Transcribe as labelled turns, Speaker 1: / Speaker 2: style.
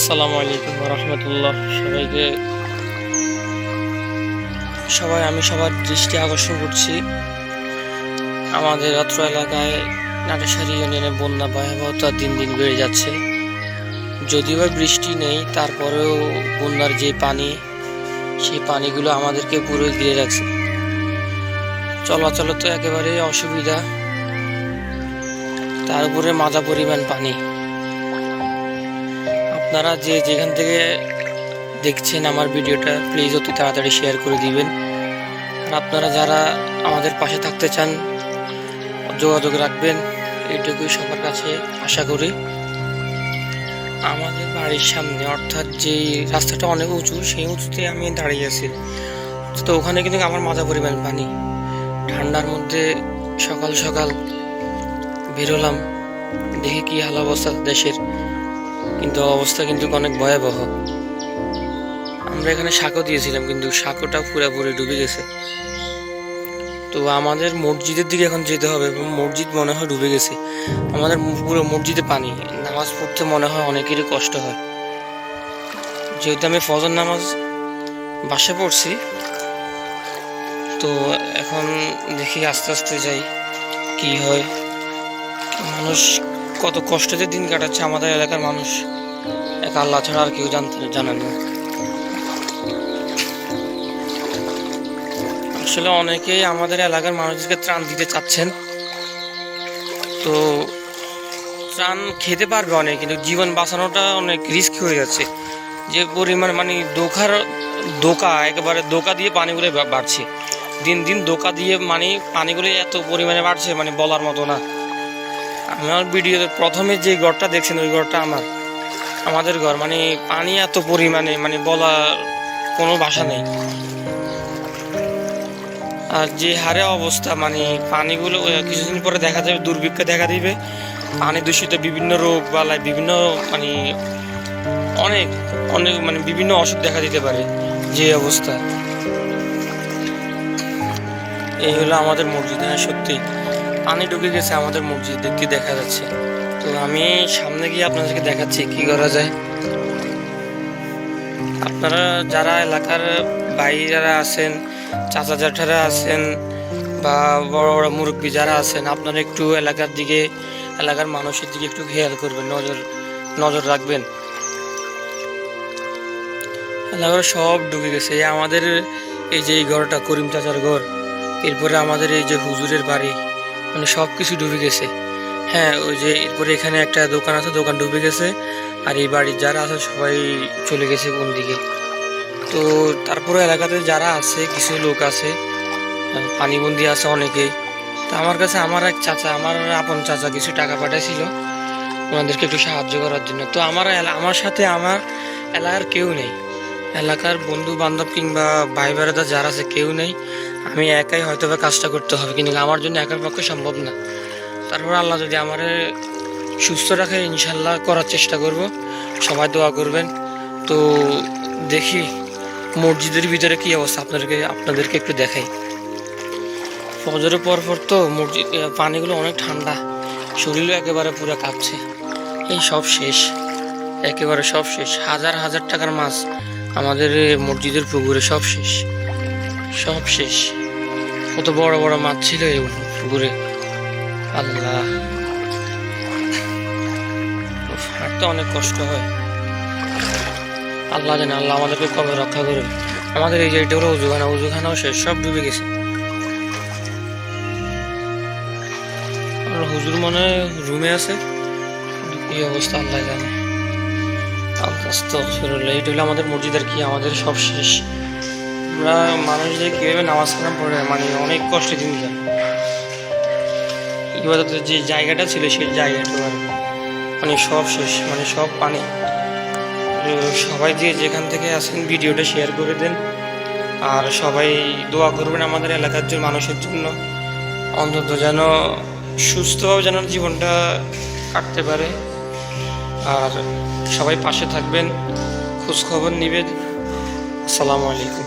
Speaker 1: আসসালামু আলাইকুম রহমতুল্লাহ সবাইকে সবাই, আমি সবার দৃষ্টি আকর্ষণ করছি। আমাদের অত্র এলাকায় নাটাসারি ইউনিয়নে বন্যা ভয়াবহতা দিন দিন বেড়ে যাচ্ছে। যদিও বা বৃষ্টি নেই, তারপরেও বন্যার যে পানি, সেই পানিগুলো আমাদেরকে পুরো ঘিরে রাখছে। চলাচলে তো একেবারেই অসুবিধা। তার উপরে মাজা পরিমাণ পানি। আপনারা যে যেখান থেকে দেখছেন আমার ভিডিওটা প্লিজ অতি তাড়াতাড়ি শেয়ার করে দিবেন। আর আপনারা যারা আমাদের পাশে থাকতে চান, যোগাযোগ রাখবেন। এটুকুই সবার কাছে আশা করি। আমাদের বাড়ির সামনে, অর্থাৎ যে রাস্তাটা অনেক উঁচু, সেই উঁচুতে আমি দাঁড়িয়ে আছি। তো ওখানে কিন্তু আমার মাজা পরিমাণ পানি। ঠান্ডার মধ্যে সকাল সকাল বেরোলাম, দেখি কি হাল অবস্থা দেশের। কিন্তু অবস্থা কিন্তু অনেক ভয়াবহ। আমরা এখানে সাঁকো দিয়েছিলাম, কিন্তু শাকটা পুরোপুরি ডুবে গেছে। তো আমাদের মসজিদের দিকে এখন যেতে হবে মসজিদ মনে হয় ডুবে গেছে। আমাদের পুরো মসজিদে পানি, নামাজ পড়তে মনে হয় অনেকেরই কষ্ট হয়। যেহেতু আমি ফজর নামাজ বাসে পড়ছি, তো এখন দেখি আস্তে আস্তে যাই, কি হয়। মানুষ কত কষ্টতে দিন কাটাচ্ছে আমাদের এলাকার মানুষ। এক আল্লাহ ছাড়া আর কেউ জানতে জানেন না। আসলে অনেকেই আমাদের এলাকার মানুষদেরকে ত্রাণ দিতে চাচ্ছেন। তো ত্রাণ খেতে পারবে অনেক, কিন্তু জীবন বাঁচানোটা অনেক রিস্ক হয়ে যাচ্ছে। যে পরিমাণ মানে দোকার, দোকা, একেবারে দোকা দিয়ে পানিগুলো বাড়ছে। দিন দিন দোকা দিয়ে মানে পানিগুলো এত পরিমাণে বাড়ছে মানে বলার মতো না। আমার ভিডিওতে প্রথমে যে ঘরটা দেখছেন, ওই ঘরটা আমার। আমাদের ঘর মানে পানি এত পরিমাণে মানে বলার কোনো ভাষা নেই। আর যে হারে অবস্থা মানে পানিগুলো কিছুদিন পরে দেখা যাবে, দুর্ভিক্ষ দেখা দিবে। পানি দূষিত বিভিন্ন রোগ বালায়, বিভিন্ন মানে অনেক অনেক মানে বিভিন্ন অসুখ দেখা দিতে পারে যে অবস্থা। এই হলো আমাদের মসজিদ হ্যাঁ সত্যি পানি ঢুকে গেছে, আমাদের মসজিদ দেখতে দেখা যাচ্ছে? তো আমি সামনে গিয়ে আপনাদেরকে দেখাচ্ছি কি করা যায়। আপনারা যারা এলাকার বাইরেরা আছেন, চাচা জ্যাঠারা আছেন, বা বড় বড় মুরব্বী যারা আছেন, আপনারা একটু এলাকার দিকে, এলাকার মানুষের দিকে একটু খেয়াল করবেন, নজর নজর রাখবেন। এলাকার সব ডুবে গেছে। আমাদের এই যে এই ঘরটা, করিম চাচার ঘর, এরপরে আমাদের এই যে হুজুরের বাড়ি মানে সব কিছু ডুবে গেছে। হ্যাঁ ওই যে এরপরে এখানে একটা দোকান আছে, দোকান ডুবে গেছে। আর এই বাড়ির যারা আছে, সবাই চলে গেছে কোন দিকে। তো তারপরে এলাকাতে যারা আছে, কিছু লোক আছে পানিবন্দি আছে অনেকেই তো আমার কাছে আমার এক চাচা, আমার আপন চাচা কিছু টাকা পাঠাইছিল ওনাদেরকে একটু সাহায্য করার জন্য। তো আমার আমার সাথে আমার এলাকার কেউ নেই। এলাকার বন্ধু বান্ধব কিংবা ভাই বেড়াদা যারা আছে, কেউ নেই। আমি একাই হয়তো বা কাজটা করতে হবে, কিন্তু আমার জন্য একার পক্ষে সম্ভব না। তারপর আল্লাহ যদি আমার সুস্থ রাখে ইনশাল্লাহ করার চেষ্টা করব। সবাই দোয়া করবেন। তো দেখি মসজিদের ভিতরে কি অবস্থা, আপনাদেরকে আপনাদেরকে একটু দেখাই। ফজরের পর পর তো মসজিদ পানিগুলো অনেক ঠান্ডা। শরীরও একেবারে পুরো কাঁপছে। এই সব শেষ, একেবারে সব শেষ। হাজার হাজার টাকার মাছ আমাদের মসজিদের পুকুরে সব শেষ। সব শেষ। কত বড় বড় মাছ ছিল এই পুকুরে। আল্লাহ। হাঁটতে অনেক কষ্ট হয়। আল্লাহ জানে, আল্লাহ আমাদেরকে কবে রক্ষা করবে। আমাদের এই যে এটা হলো উজুখানা উজুখানাও শেষ, সব ডুবে গেছে। হুজুর মনে রুমে আছে? কি অবস্থা আল্লাহ জানে। এটা হলো আমাদের মসজিদের কি, আমাদের সব শেষ। আমরা মানুষদের কীভাবে নামাজ কালাম পড়ে মানে অনেক কষ্টে দিন যায় ইবাদতের যে জায়গাটা ছিল সেই জায়গাটা। মানে সব শেষ মানে সব পানি। সবাই যে যেখান থেকে আসেন, ভিডিওটা শেয়ার করে দেন। আর সবাই দোয়া করবেন আমাদের এলাকার যে মানুষের জন্য। অন্তত যেন সুস্থভাবে যেন জীবনটা কাটতে পারে। আর সবাই পাশে থাকবেন খোঁজখবর নেবেন। আসসালামু আলাইকুম।